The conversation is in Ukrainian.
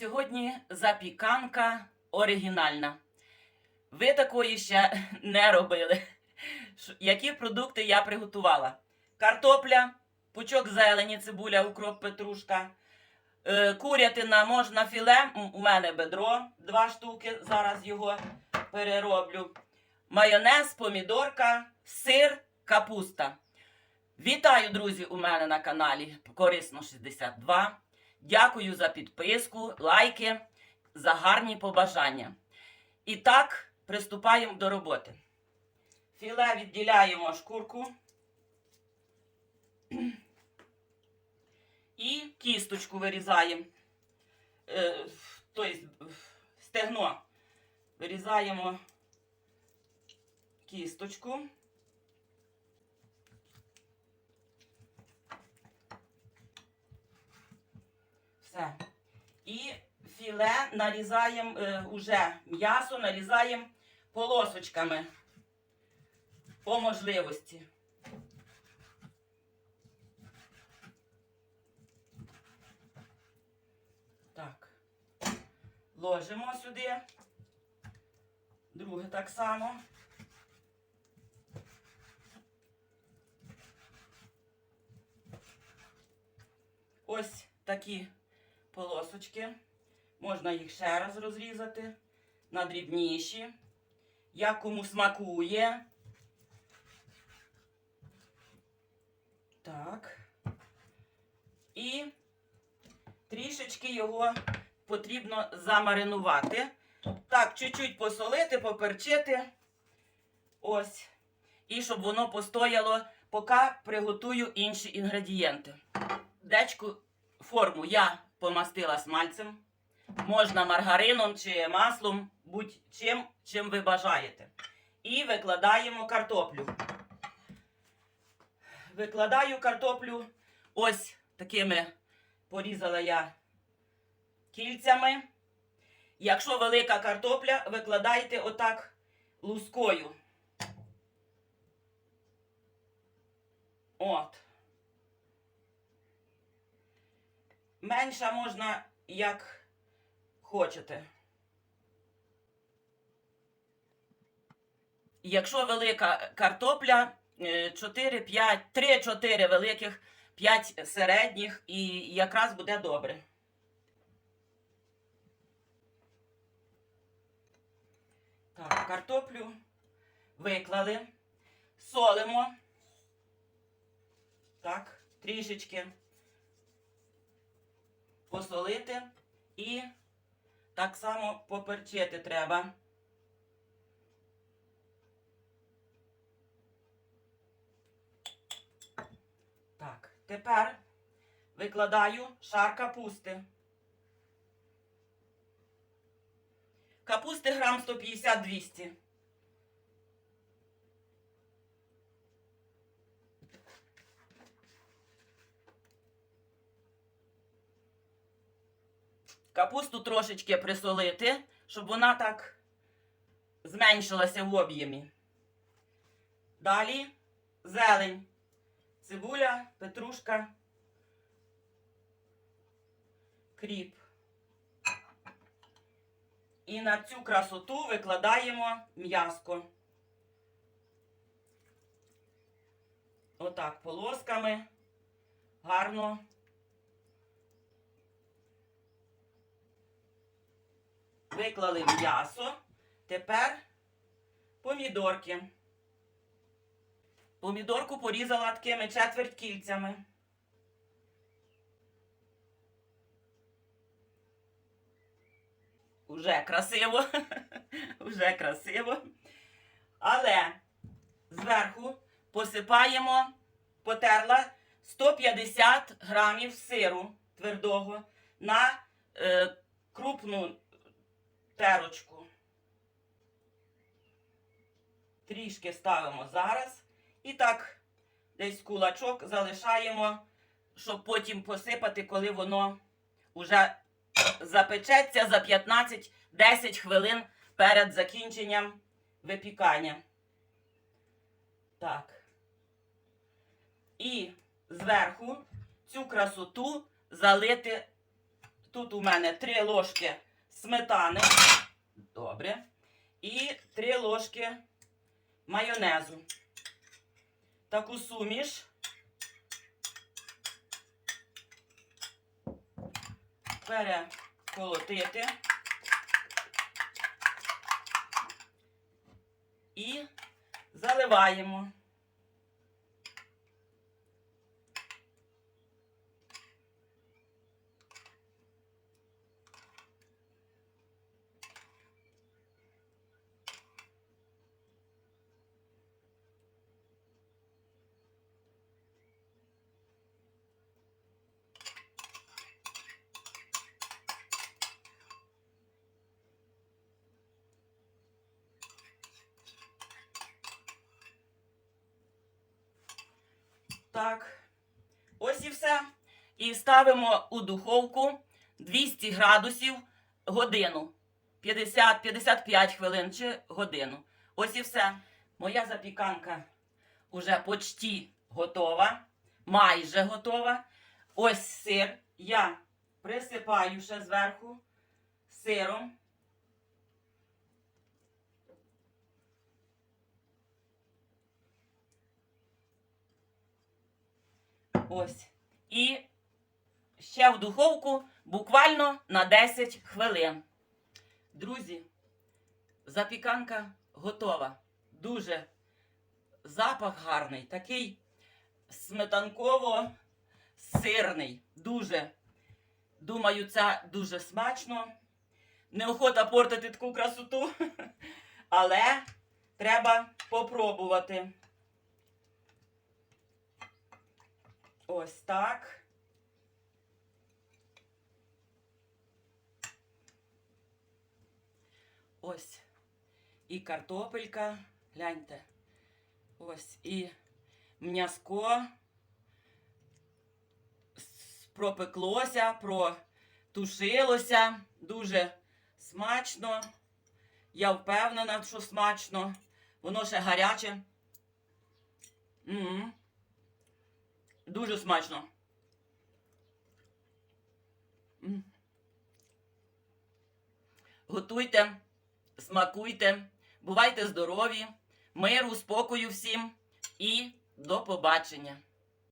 Сьогодні запіканка оригінальна. Ви такої ще не робили. Які продукти я приготувала? Картопля, пучок зелені, цибуля, укроп, петрушка. Е, Курятина можна філе. У мене бедро, два штуки. Зараз його перероблю. Майонез, помідорка, сир, капуста. Вітаю, друзі, у мене на каналі Корисно 62. Дякую за підписку, лайки, за гарні побажання. І так, приступаємо до роботи. Філе відділяємо шкурку і кісточку вирізаємо. Е, тобто стегно. Вирізаємо кісточку. Все. І філе нарізаємо е, уже м'ясо, нарізаємо полосочками по можливості. Так. Ложимо сюди. Друге так само. Ось такі полосочки. Можна їх ще раз розрізати на дрібніші. Як кому смакує. Так. І трішечки його потрібно замаринувати. Так, чуть-чуть посолити, поперчити. Ось. І щоб воно постояло, поки приготую інші інгредієнти. Дечку форму я помастила смальцем. Можна маргарином чи маслом, будь-чим, чим ви бажаєте. І викладаємо картоплю. Викладаю картоплю ось такими порізала я кільцями. Якщо велика картопля, викладайте отак лускою. От. Менша можна як хочете. Якщо велика картопля, 4, 5, 3-4 великих, 5 середніх і якраз буде добре. Так, картоплю виклали, солимо. Так, трішечки посолити і так само поперчити треба. Так, тепер викладаю шар капусти. Капусти грам 150-200. Капусту трошечки присолити, щоб вона так зменшилася в об'ємі. Далі зелень, цибуля, петрушка, кріп. І на цю красоту викладаємо м'яско. Отак полосками гарно. Виклали м'ясо. Тепер помідорки. Помідорку порізала такими четверть кільцями. Уже красиво. Уже красиво. Але зверху посипаємо, потерла 150 грамів сиру твердого на е, крупну терочку. Трішки ставимо зараз. І так, десь кулачок залишаємо, щоб потім посипати, коли воно вже запечеться за 15-10 хвилин перед закінченням випікання. Так. І зверху цю красоту залити Тут у мене 3 ложки сметани. Добре. І 3 ложки майонезу. Таку суміш. Переколотити. І заливаємо. Так. Ось і все. І ставимо у духовку 200 градусів годину. 50-55 хвилин чи годину. Ось і все. Моя запіканка уже почти готова. Майже готова. Ось сир. Я присипаю ще зверху сиром. Ось. І ще в духовку буквально на 10 хвилин. Друзі, запіканка готова. Дуже запах гарний, такий сметанково-сирний. Дуже. Думаю, це дуже смачно. Неохота портити таку красоту, але треба попробувати. Ось так. Ось. І картопелька. Гляньте. Ось і м'яско пропеклося, протушилося. Дуже смачно. Я впевнена, що смачно. Воно ще гаряче. м Дуже смачно. Готуйте, смакуйте, бувайте здорові, миру, спокою всім і до побачення.